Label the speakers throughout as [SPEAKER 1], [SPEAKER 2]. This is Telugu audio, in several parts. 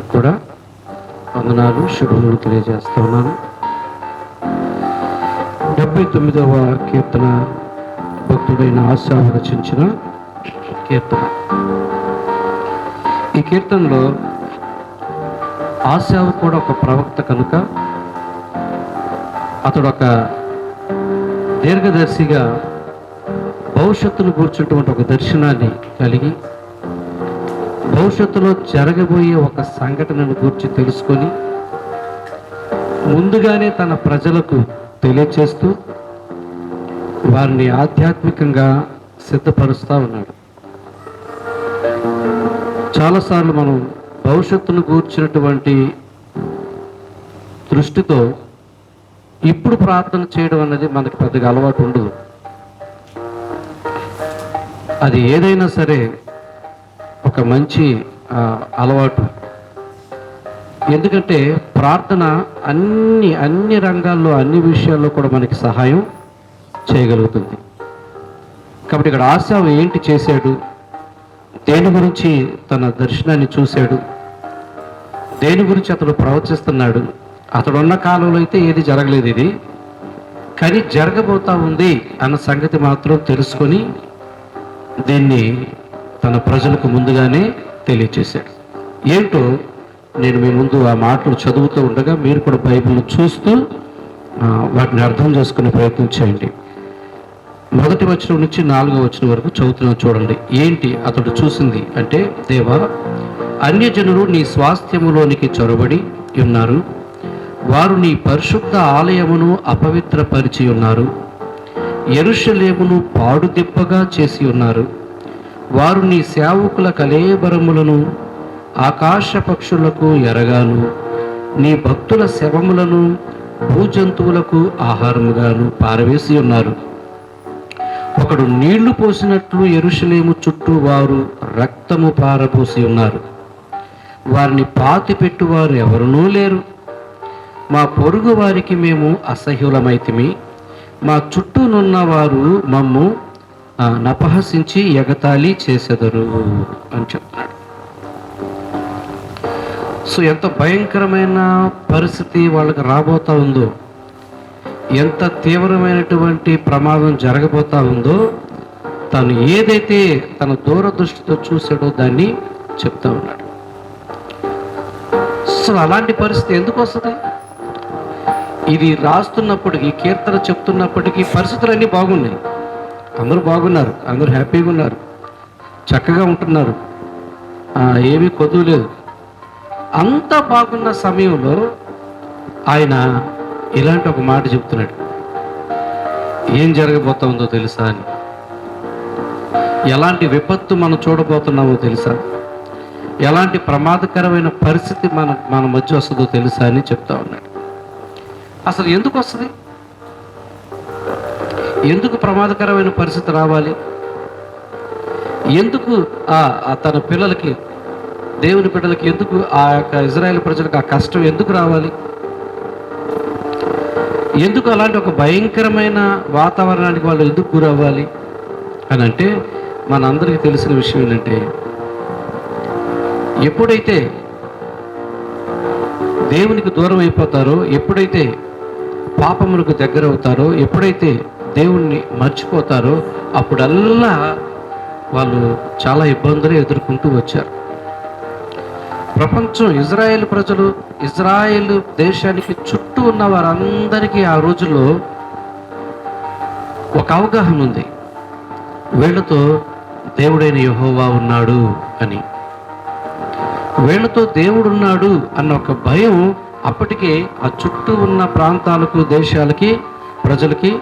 [SPEAKER 1] అందరికి కూడా వందనాలు శుభములు తెలియజేస్తా ఉన్నాను. డెబ్బై తొమ్మిదవ కీర్తన భక్తుడైన ఆశావు రచించిన కీర్తన. ఈ కీర్తనలో ఆశావు కూడా ఒక ప్రవక్త కనుక అతడు ఒక దీర్ఘదర్శిగా భవిష్యత్తును కూర్చున్నటువంటి ఒక దర్శనాన్ని కలిగి భవిష్యత్తులో జరగబోయే ఒక సంఘటనను గురించి తెలుసుకొని ముందుగానే తన ప్రజలకు తెలియచేస్తూ వారిని ఆధ్యాత్మికంగా సిద్ధపరుస్తూ ఉన్నాడు. చాలాసార్లు మనం భవిష్యత్తును కూర్చున్నటువంటి దృష్టితో ఇప్పుడు ప్రార్థన చేయడం అన్నది మనకి పెద్దగా అలవాటు ఉండదు. అది ఏదైనా సరే ఒక మంచి అలవాటు. ఎందుకంటే ప్రార్థన అన్ని అన్ని రంగాల్లో అన్ని విషయాల్లో కూడా మనకి సహాయం చేయగలుగుతుంది. కాబట్టి ఇక్కడ ఆశావు ఏంటి చేశాడు? దేని గురించి తన దర్శనాన్ని చూశాడు? దేని గురించి అతడు ప్రవచిస్తున్నాడు? అతడు ఉన్న కాలంలో అయితే ఏది జరగలేదు ఇది. కానీ జరగబోతా ఉంది అన్న సంగతి మాత్రం తెలుసుకొని దీన్ని తన ప్రజలకు ముందుగానే తెలియచేశాడు. ఏంటో నేను మీ ముందు ఆ మాటలు చదువుతూ ఉండగా మీరు కూడా బైబిల్ చూస్తూ వాటిని అర్థం చేసుకునే ప్రయత్నం చేయండి. మొదటి వచనం నుంచి నాలుగో వచనం వరకు చదువుతున్న చూడండి. ఏంటి అతడు చూసింది? అంటే దేవా అన్యజనులు నీ స్వాస్థ్యములోనికి చొరబడి ఉన్నారు. వారు నీ పరిశుద్ధ ఆలయమును అపవిత్రపరిచి ఉన్నారు. ఎరుషలేమును పాడుదిప్పగా చేసి ఉన్నారు. వారు నీ సేవకుల కలేబరములను ఆకాశ పక్షులకు ఎరగాను. నీ భక్తుల శవములను భూజంతువులకు ఆహారముగాను పారవేసి ఉన్నారు. ఒకడు నీళ్ళు పోసినట్లు ఎరుషలేము చుట్టూ వారు రక్తము పారపోసి ఉన్నారు. వారిని పాతి పెట్టువారు ఎవరునూ లేరు. మా పొరుగు వారికి మేము అసహ్యులమైతిమి. మా చుట్టూనున్న వారు మమ్ము నపహసించి ఎగతాళి చేసెదరు అని చెప్తున్నాడు సో ఎంత భయంకరమైన పరిస్థితి వాళ్ళకి రాబోతా ఉందో ఎంత తీవ్రమైనటువంటి ప్రమాదం జరగబోతా ఉందో తను ఏదైతే తన దూరదృష్టితో చూశాడో దాన్ని చెప్తా ఉన్నాడు. సో అలాంటి పరిస్థితి ఎందుకు వస్తుంది? ఇది రాస్తున్నప్పటికీ కీర్తన చెప్తున్నప్పటికీ పరిస్థితులు అన్నీ బాగున్నాయి. అందరూ బాగున్నారు అందరూ హ్యాపీగా ఉన్నారు చక్కగా ఉంటున్నారు. ఏమీ కొద్దు లేదు. అంత బాగున్న సమయంలో ఆయన ఇలాంటి ఒక మాట చెప్తున్నాడు. ఏం జరగబోతుందో తెలుసా అని. ఎలాంటి విపత్తు మనం చూడబోతున్నామో తెలుసా? ఎలాంటి ప్రమాదకరమైన పరిస్థితి మన మన మధ్య వస్తుందో తెలుసా అని చెప్తా ఉన్నాడు. అసలు ఎందుకు వస్తుంది? ఎందుకు ప్రమాదకరమైన పరిస్థితి రావాలి? ఎందుకు ఆ తన పిల్లలకి దేవుని బిడ్డలకి ఎందుకు ఆ యొక్క ఇజ్రాయెల్ ప్రజలకు ఆ కష్టం ఎందుకు రావాలి? ఎందుకు అలాంటి ఒక భయంకరమైన వాతావరణానికి వాళ్ళు ఎందుకు గురవ్వాలి? అని అంటే మనందరికీ తెలిసిన విషయం ఏంటంటే ఎప్పుడైతే దేవునికి దూరం అయిపోతారో ఎప్పుడైతే పాపములకు దగ్గర అవుతారో ఎప్పుడైతే దేవుణ్ణి మర్చిపోతారో అప్పుడల్లా వాళ్ళు చాలా ఇబ్బందులు ఎదుర్కొంటూ వచ్చారు. ప్రపంచం ఇజ్రాయెల్ ప్రజలు ఇజ్రాయెల్ దేశానికి చుట్టూ ఉన్న వారందరికీ ఆ రోజుల్లో ఒక అవగాహన ఉంది. వీళ్ళతో దేవుడైన యహోవా ఉన్నాడు అని. వీళ్ళతో దేవుడు ఉన్నాడు అన్న ఒక భయం అప్పటికే ఆ చుట్టూ ఉన్న ప్రాంతాలకు దేశాలకి ప్రజలకి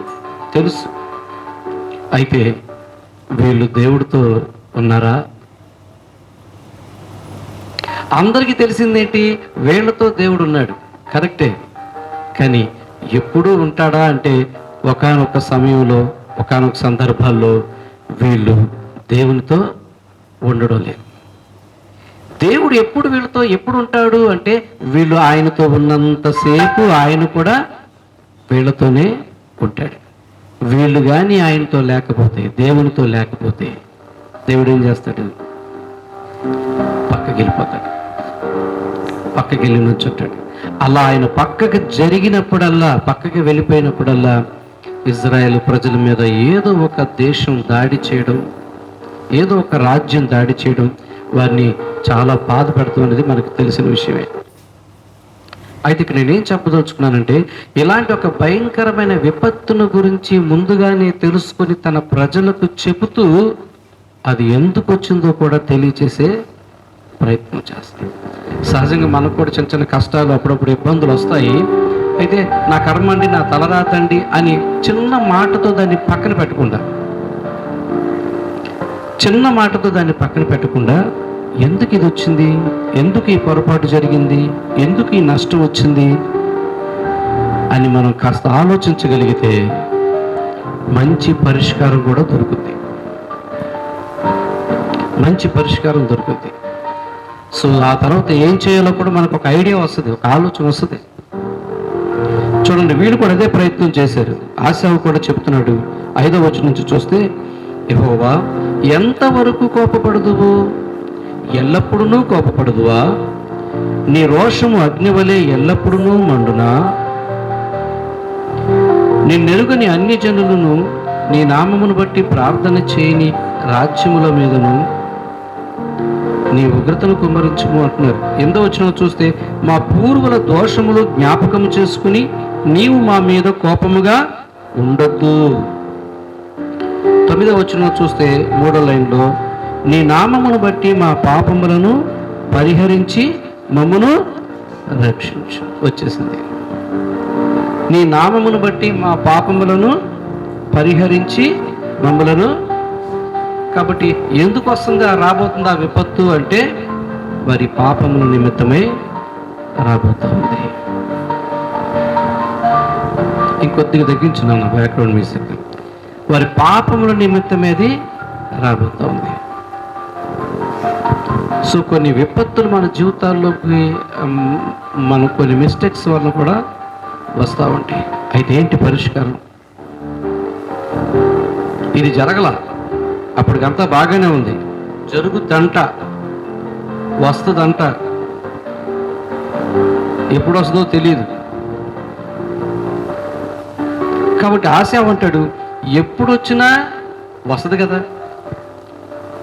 [SPEAKER 1] తెలుసు. అయితే వీళ్ళు దేవుడితో ఉన్నారా? అందరికీ తెలిసిందేంటి? వీళ్ళతో దేవుడు ఉన్నాడు కరెక్టే. కానీ ఎప్పుడూ ఉంటాడా అంటే ఒకానొక సమయంలో ఒకానొక సందర్భాల్లో వీళ్ళు దేవునితో ఉండడం లేదు. దేవుడు ఎప్పుడు వీళ్ళతో ఎప్పుడు ఉంటాడు అంటే వీళ్ళు ఆయనతో ఉన్నంతసేపు ఆయన కూడా వీళ్ళతోనే ఉంటాడు. వీళ్ళు కానీ ఆయనతో లేకపోతే దేవునితో లేకపోతే దేవుడు ఏం చేస్తాడు? పక్కకి వెళ్ళిపోతాడు. పక్కకి వెళ్ళి నుంచుంటాడు. అలా ఆయన పక్కకి జరిగినప్పుడల్లా పక్కకి వెళ్ళిపోయినప్పుడల్లా ఇజ్రాయెల్ ప్రజల మీద ఏదో ఒక దేశం దాడి చేయడం ఏదో ఒక రాజ్యం దాడి చేయడం వారిని చాలా బాధ మనకు తెలిసిన విషయమే. అయితే ఇక్కడ నేనేం చెప్పదలుచుకున్నానంటే ఇలాంటి ఒక భయంకరమైన విపత్తును గురించి ముందుగానే తెలుసుకొని తన ప్రజలకు చెబుతూ అది ఎందుకు వచ్చిందో కూడా తెలియచేసే ప్రయత్నం చేస్తాం. సహజంగా మనకు కూడా చిన్న చిన్న కష్టాలు అప్పుడప్పుడు ఇబ్బందులు వస్తాయి. అయితే నా కర్మండి నా తలరాతండి అని చిన్న మాటతో దాన్ని పక్కన పెట్టకుండా చిన్న మాటతో దాన్ని పక్కన పెట్టకుండా ఎందుకు ఇది వచ్చింది? ఎందుకు ఈ పొరపాటు జరిగింది? ఎందుకు ఈ నష్టం వచ్చింది? అని మనం కాస్త ఆలోచించగలిగితే మంచి పరిష్కారం కూడా దొరుకుతుంది మంచి పరిష్కారం దొరుకుతుంది సో ఆ తర్వాత ఏం చేయాలో కూడా మనకు ఒక ఐడియా వస్తుంది ఒక ఆలోచన వస్తుంది. చూడండి వీళ్ళు కూడా అదే ప్రయత్నం చేశారు. ఆశావు కూడా చెప్తున్నాడు ఐదో వచ్చి నుంచి చూస్తే యెహోవా ఎంతవరకు కోపపడదువు? ఎల్లప్పుడూ కోపపడదువా? నీ రోషము అగ్నివలే ఎల్లప్పుడూ మండునా? నిన్నెరుగని అన్ని జనులను నీ నామమును బట్టి ప్రార్థన చేయని రాజ్యముల మీదను నీ ఉగ్రతను కుమరించము అంటున్నారు. ఎందో వచ్చిన చూస్తే మా పూర్వుల దోషములు జ్ఞాపకము చేసుకుని నీవు మా మీద కోపముగా ఉండొద్దు. తొమ్మిదో వచ్చిన చూస్తే మూడో లైన్లో నీ నామమును బట్టి మా పాపములను పరిహరించి మమ్మను రక్షించు. వచ్చేసింది. నీ నామమును బట్టి మా పాపములను పరిహరించి మమ్మలను కాబట్టి ఎందుకు వస్తుంది ఆ రాబోతుంది ఆ విపత్తు అంటే వారి పాపముల నిమిత్తమే రాబోతుంది. ఇంకొద్దిగా తగ్గించున్నాను బ్యాక్గ్రౌండ్ మ్యూజిక్ వారి పాపముల నిమిత్తమేది రాబోతుంది. సో కొన్ని విపత్తులు మన జీవితాల్లోకి మన కొన్ని మిస్టేక్స్ వల్ల కూడా వస్తూ ఉంటాయి. అయితే ఏంటి పరిష్కారం? ఇది జరగల. అప్పటికంతా బాగానే ఉంది. జరుగుద్దంట. వస్తుందంట. ఎప్పుడు వస్తుందో తెలియదు కాబట్టి ఆశ ఏమంటాడు? ఎప్పుడు వచ్చినా వస్తుంది కదా.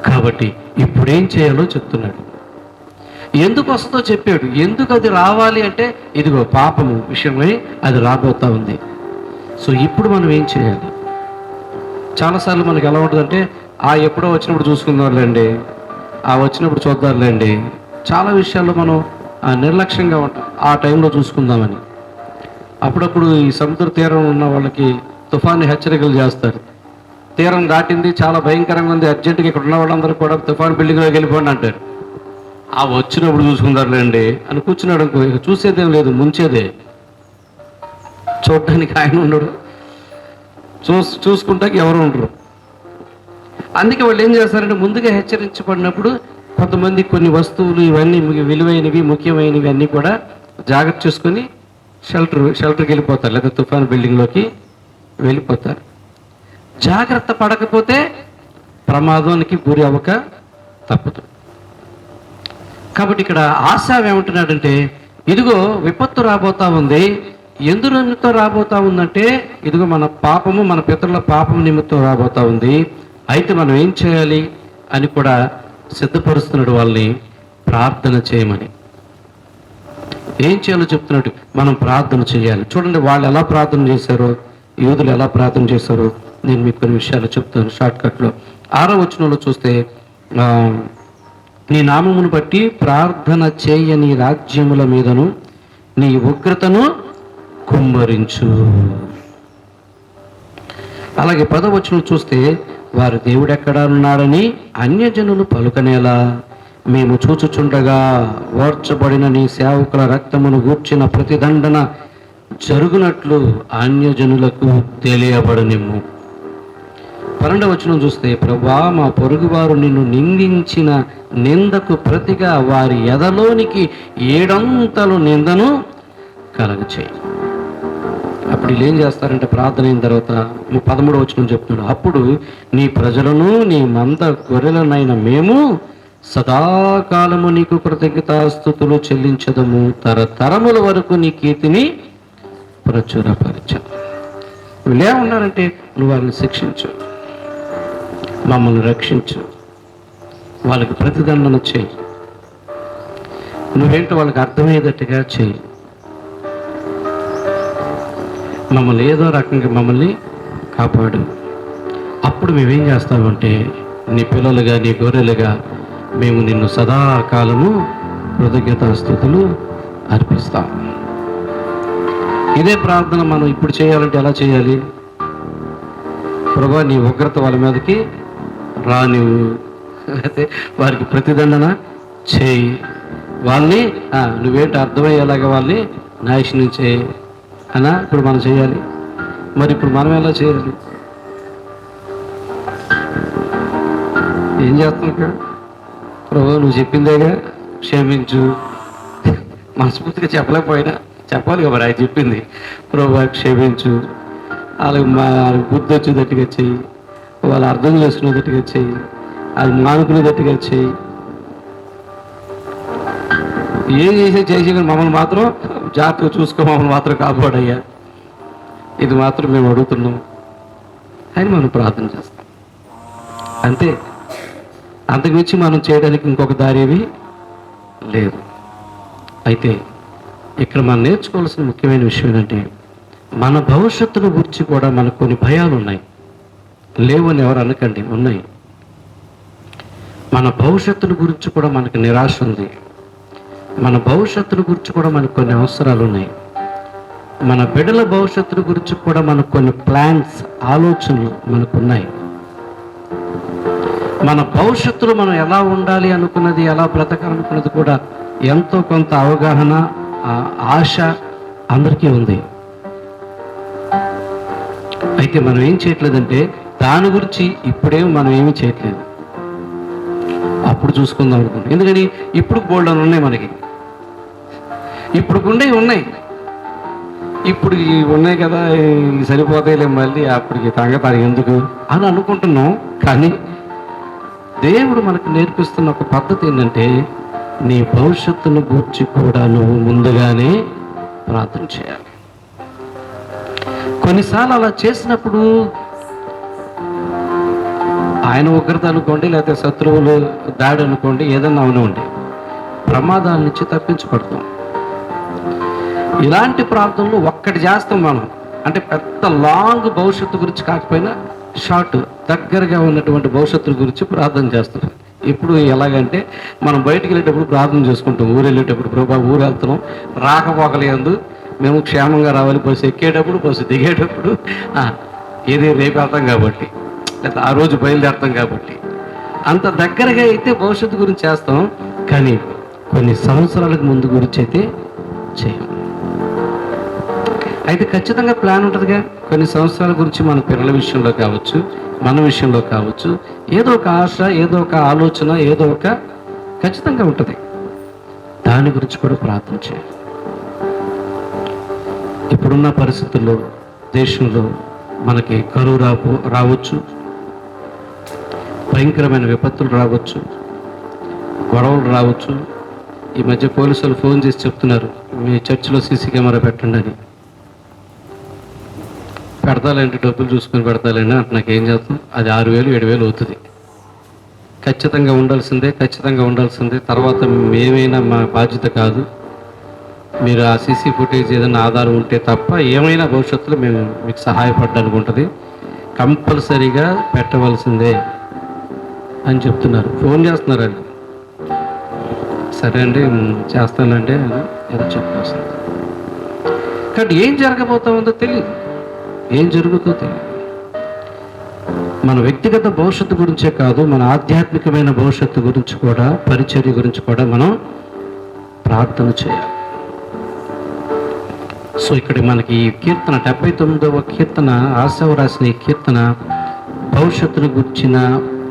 [SPEAKER 1] కాబట్టి ఇప్పుడేం చేయాలో చెప్తున్నాడు. ఎందుకు వస్తుందో చెప్పాడు. ఎందుకు అది రావాలి అంటే ఇదిగో పాపము విషయమై అది రాబోతా ఉంది. సో ఇప్పుడు మనం ఏం చేయాలి? చాలాసార్లు మనకి ఎలా ఉంటుందంటే ఆ ఎప్పుడో వచ్చినప్పుడు చూసుకుందాంలేండి ఆ వచ్చినప్పుడు చూద్దాంలేండి. చాలా విషయాల్లో మనం ఆ నిర్లక్ష్యంగా ఉంటాం. ఆ టైంలో చూసుకుందామని. అప్పుడప్పుడు ఈ సముద్ర తీరం ఉన్న వాళ్ళకి తుఫాను హెచ్చరికలు చేస్తారు. తీరం దాటింది చాలా భయంకరంగా ఉంది. అర్జెంటుగా ఇక్కడ ఉన్న వాళ్ళందరూ కూడా తుఫాన్ బిల్డింగ్లోకి వెళ్ళిపోండి అంటారు. ఆ వచ్చినప్పుడు చూసుకుందారులేండి అని కూర్చున్నాడు అనుకో ఇక చూసేదేం లేదు ముంచేదే. చూడటానికి ఆయన ఉండడు. చూస్ చూసుకుంటాకి ఎవరు ఉండరు. అందుకే వాళ్ళు ఏం చేస్తారంటే ముందుగా హెచ్చరించబడినప్పుడు కొంతమంది కొన్ని వస్తువులు ఇవన్నీ విలువైనవి ముఖ్యమైనవి అన్నీ కూడా జాగ్రత్త చూసుకొని షెల్టర్ షెల్టర్కి వెళ్ళిపోతారు లేదా తుఫాన్ బిల్డింగ్లోకి వెళ్ళిపోతారు. జాగ్రత్త పడకపోతే ప్రమాదానికి గురి అవ్వక తప్పదు. కాబట్టి ఇక్కడ ఆశావ్ ఏమంటున్నాడంటే ఇదిగో విపత్తు రాబోతా ఉంది. ఎందు రాబోతా ఉందంటే ఇదిగో మన పాపము మన పితరుల పాపం నిమిత్తం రాబోతా ఉంది. అయితే మనం ఏం చేయాలి అని కూడా సిద్ధపరుస్తున్నాడు వాళ్ళని ప్రార్థన చేయమని. ఏం చేయాలో చెప్తున్నట్టు మనం ప్రార్థన చేయాలి. చూడండి వాళ్ళు ఎలా ప్రార్థన చేశారో యూదులు ఎలా ప్రార్థన చేశారో. నేను మీకు కొన్ని విషయాలు చెప్తాను షార్ట్ కట్లో. ఆరో వచనంలో చూస్తే నీ నామమును బట్టి ప్రార్థన చేయని రాజ్యముల మీదను నీ ఉగ్రతను కుమ్మరించు. అలాగే పదవచనం చూస్తే వారు దేవుడెక్కడా ఉన్నాడని అన్యజనులు పలుకనేలా మేము చూచుచుండగా ఓర్చబడిన నీ సేవకుల రక్తమును గూర్చిన ప్రతిదండన జరుగునట్లు అన్యజనులకు తెలియబడనిమ్ము. పన్నెండవ వచనం చూస్తే ప్రభా మా పొరుగువారు నిన్ను నిందించిన నిందకు ప్రతిగా వారి ఎదలోనికి ఏడంతలు నిందను కలగచేయి. అప్పుడు వీళ్ళు ఏం చేస్తారంటే ప్రార్థన అయిన తర్వాత పదమూడు వచనం చెప్తున్నాడు అప్పుడు నీ ప్రజలను నీ మంద గొర్రెలనైన మేము సదాకాలము నీకు కృతజ్ఞతాస్థుతులు చెల్లించదము. తరతరముల వరకు నీ కీర్తిని ప్రచురపరచ. వీళ్ళు ఏమన్నారంటే నువ్వు వాళ్ళని శిక్షించు. మమ్మల్ని రక్షించు. వాళ్ళకి ప్రతిదండన చేయి. నువ్వేంటో వాళ్ళకి అర్థమయ్యేటట్టుగా చేయి. మమ్మల్ని ఏదో రకంగా మమ్మల్ని కాపాడు. అప్పుడు మేమేం చేస్తామంటే నీ పిల్లలుగా నీ గొర్రెలుగా మేము నిన్ను సదాకాలము కృతజ్ఞతాస్థుతులు అర్పిస్తాం. ఇదే ప్రార్థన మనం ఇప్పుడు చేయాలంటే ఎలా చేయాలి? ప్రభా నీ ఉగ్రత వాళ్ళ మీదకి రా నువ్వు అయితే వారికి ప్రతిదండన? చేయి. వాళ్ళని నువ్వేంటి అర్థమయ్యేలాగా వాళ్ళని నాశనం చేయి. అనా ఇప్పుడు మనం చేయాలి. మరి ఇప్పుడు మనం ఎలా చేయాలి? ఏం చేస్తున్నావు ప్రభు నువ్వు చెప్పిందేగా? క్షమించు. మనస్ఫూర్తిగా చెప్పలేకపోయినా. చెప్పాలి కదా మరి ఆయన చెప్పింది. ప్రభు క్షమించు. వాళ్ళకి మా వాళ్ళకి బుద్ధి వచ్చేటట్టుగా చెయ్యి. వాళ్ళు అర్థం చేసుకునేటట్టుగా చేయి. అది మానుకునేటట్టుగా చేయి. ఏం చేసే చేసి మమ్మల్ని మాత్రం జాగ్రత్తగా చూసుకో మమ్మల్ని మాత్రం కాపాడయ్యా. ఇది మాత్రం మేము అడుగుతున్నాం. అని మనం ప్రార్థన చేస్తాం. అంతే. అంతకుమించి మనం చేయడానికి ఇంకొక దారి లేదు. అయితే ఇక్కడ మనం నేర్చుకోవాల్సిన ముఖ్యమైన విషయం ఏంటంటే మన భవిష్యత్తును గురించి కూడా మనకు కొన్ని భయాలు ఉన్నాయి లేవని ఎవరు అనకండి ఉన్నాయి. మన భవిష్యత్తును గురించి కూడా మనకు నిరాశ ఉంది. మన భవిష్యత్తును గురించి కూడా మనకు కొన్ని అవసరాలు ఉన్నాయి. మన బిడ్డల భవిష్యత్తును గురించి కూడా మనకు కొన్ని ప్లాన్స్ ఆలోచనలు మనకు ఉన్నాయి. మన భవిష్యత్తులో మనం ఎలా ఉండాలి అనుకున్నది ఎలా బ్రతకాలనుకున్నది కూడా ఎంతో కొంత అవగాహన ఆశ అందరికీ ఉంది. అయితే మనం ఏం చేయట్లేదంటే దాని గురించి ఇప్పుడేం మనం ఏమి చేయట్లేదు. అప్పుడు చూసుకుందాం అనుకుంటాం ఎందుకని? ఇప్పుడు బోల్డ్ అని ఉన్నాయి మనకి. ఇప్పుడు ఉండే ఉన్నాయి. ఇప్పుడు ఇవి ఉన్నాయి కదా సరిపోతాయిలే మళ్ళీ అప్పటికి తంగతారు ఎందుకు అని అనుకుంటున్నాం. కానీ దేవుడు మనకు నేర్పిస్తున్న ఒక పద్ధతి ఏంటంటే నీ భవిష్యత్తును గూర్చి కూడా నువ్వు ముందుగానే ప్రార్థన చేయాలి. కొన్నిసార్లు అలా చేసినప్పుడు ఆయన ఉగ్రత అనుకోండి లేకపోతే శత్రువులు దాడి అనుకోండి ఏదన్నా అవనివ్వండి ప్రమాదాల నుంచి తప్పించబడతాం. ఇలాంటి ప్రాంతంలో ఒక్కటి చేస్తాం మనం. అంటే పెద్ద లాంగ్ భవిష్యత్తు గురించి కాకపోయినా షార్ట్ దగ్గరగా ఉన్నటువంటి భవిష్యత్తు గురించి ప్రార్థన చేస్తున్నాం ఇప్పుడు ఎలాగంటే మనం బయటికి వెళ్ళేటప్పుడు ప్రార్థన చేసుకుంటాం. ఊరు వెళ్ళేటప్పుడు ప్రభా ఊరు వెళ్తున్నాం. రాకపోకలేదు మేము క్షేమంగా రావాలి. బస్సు ఎక్కేటప్పుడు బస్సు దిగేటప్పుడు. ఏది రేపు వెళ్తాం కాబట్టి. లేదా ఆ రోజు బయలుదేరుతాం కాబట్టి. అంత దగ్గరగా అయితే భవిష్యత్తు గురించి చేస్తాం కానీ కొన్ని సంవత్సరాలకు ముందు గురించి అయితే చేయం. అయితే ఖచ్చితంగా ప్లాన్ ఉంటుందిగా. కొన్ని సంవత్సరాల గురించి మన పిల్లల విషయంలో కావచ్చు మన విషయంలో కావచ్చు ఏదో ఒక ఆశ ఏదో ఒక ఆలోచన ఏదో ఒక ఖచ్చితంగా ఉంటుంది. దాని గురించి కూడా ప్రార్థన చేయాలి. ఇప్పుడున్న పరిస్థితుల్లో దేశంలో మనకి కరువు రాపు రావచ్చు. భయంకరమైన విపత్తులు రావచ్చు గొడవలు రావచ్చు. ఈ మధ్య పోలీసులు ఫోన్ చేసి చెప్తున్నారు మీ చర్చిలో సీసీ కెమెరా పెట్టండి అని. పెడతాలంటే డబ్బులు చూసుకొని పెడతాలండి అంటే నాకు ఏం చేస్తాం? అది ఆరు వేలు ఏడు వేలు అవుతుంది. ఖచ్చితంగా ఉండాల్సిందే ఖచ్చితంగా ఉండాల్సిందే. తర్వాత మేమైనా మా బాధ్యత కాదు. మీరు ఆ సీసీ ఫుటేజ్ ఏదైనా ఆధారం ఉంటే తప్ప ఏమైనా భవిష్యత్తులో మేము మీకు సహాయపడడానికి ఉంటుంది. కంపల్సరీగా పెట్టవలసిందే. అని చెప్తున్నారు. ఫోన్ చేస్తున్నారు సరే అండి చేస్తానంటే అని ఏదో చెప్పేస్తారు కానీ ఏం జరగబోతా ఉందో తెలియదు ఏం జరుగుతుందో తెలియదు మన వ్యక్తిగత భవిష్యత్తు గురించే కాదు మన ఆధ్యాత్మికమైన భవిష్యత్తు గురించి కూడా పరిచర్య గురించి కూడా మనం ప్రార్థన చేయాలి. సో ఇక్కడ మనకి ఈ కీర్తన డెబ్బై తొమ్మిదవ కీర్తన ఆశవ రాసిన ఈ కీర్తన భవిష్యత్తును గుర్చిన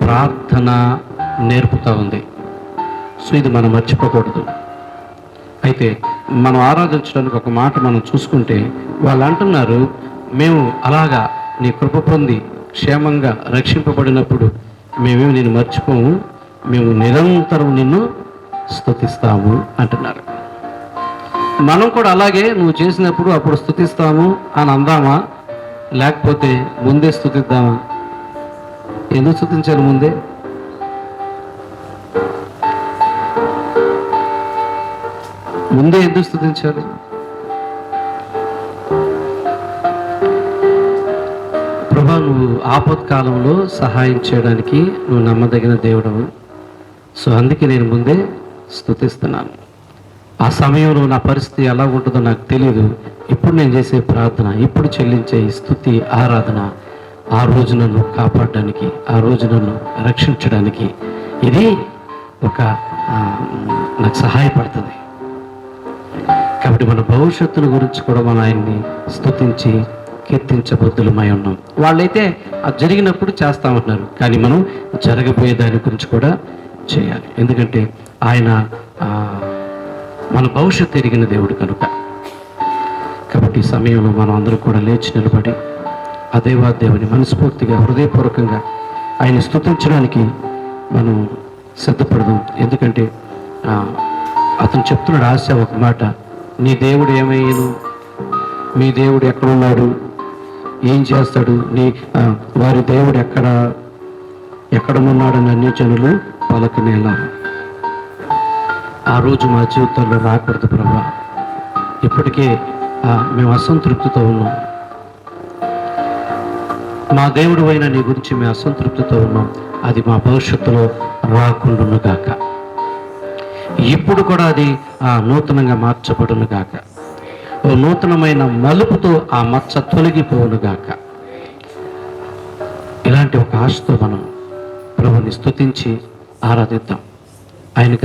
[SPEAKER 1] ప్రార్థన నేర్పుతా ఉంది. సో ఇది మనం మర్చిపోకూడదు. అయితే మనం ఆరాధించడానికి ఒక మాట మనం చూసుకుంటే వాళ్ళు అంటున్నారు మేము అలాగా నీ కృప పొంది క్షేమంగా రక్షింపబడినప్పుడు మేమేమి నేను మర్చిపోము మేము నిరంతరం నిన్ను స్థుతిస్తాము అంటున్నారు. మనం కూడా అలాగే నువ్వు చేసినప్పుడు అప్పుడు స్థుతిస్తాము అని అందామా? లేకపోతే ముందే స్థుతిద్దామా ఎందుకు స్తుతించాలి ముందే? ముందే ఎందుకు స్థుతించాలి ప్రభా నువ్వు ఆపత్కాలంలో సహాయం చేయడానికి నువ్వు నమ్మదగిన దేవుడవు. సో అందుకే నేను ముందే స్థుతిస్తున్నాను ఆ సమయంలో నా పరిస్థితి ఎలా ఉంటుందో నాకు తెలియదు ఇప్పుడు నేను చేసే ప్రార్థన ఇప్పుడు చెల్లించే స్థుతి ఆరాధన ఆ రోజు నన్ను కాపాడడానికి ఆ రోజు నన్ను రక్షించడానికి ఇది ఒక నాకు సహాయపడుతుంది. కాబట్టి మన భవిష్యత్తుల గురించి కూడా మనం ఆయన్ని స్థుతించి కీర్తించబద్దులమై ఉన్నాం. వాళ్ళైతే అది జరిగినప్పుడు చేస్తామంటున్నారు కానీ మనం జరగబోయే దాని గురించి కూడా చేయాలి. ఎందుకంటే ఆయన మన భవిష్యత్తు ఎరిగిన దేవుడు కనుక. కాబట్టి ఈ సమయంలో మనం అందరూ కూడా లేచి నిలబడి ఆ దేవాదేవుని మనస్ఫూర్తిగా హృదయపూర్వకంగా ఆయన స్థుతించడానికి మనం సిద్ధపడదాం. ఎందుకంటే అతను చెప్తున్నాడు ఆశ ఒక మాట నీ దేవుడు ఏమయ్యను? మీ దేవుడు ఎక్కడున్నాడు? ఏం చేస్తాడు? నీ వారి దేవుడు ఎక్కడ? ఎక్కడనున్నాడని అన్ని జనులు పలకనేలా. ఆ రోజు మా జీవితంలో రాకూడదు ప్రభా. ఇప్పటికే మేము అసంతృప్తితో ఉన్నాం. మా దేవుడు అయిన నీ గురించి మేము అసంతృప్తితో ఉన్నాం. అది మా భవిష్యత్తులో రాకుండాను గాక ఇప్పుడు కూడా అది ఆ నూతనంగా మార్చబడును గాక ఓ నూతనమైన మలుపుతో ఆ మచ్చ తొలగిపోవును గాక ఇలాంటి ఒక ఆశతో మనం ప్రభుని స్తుతించి ఆరాధిద్దాం. ఆయనకి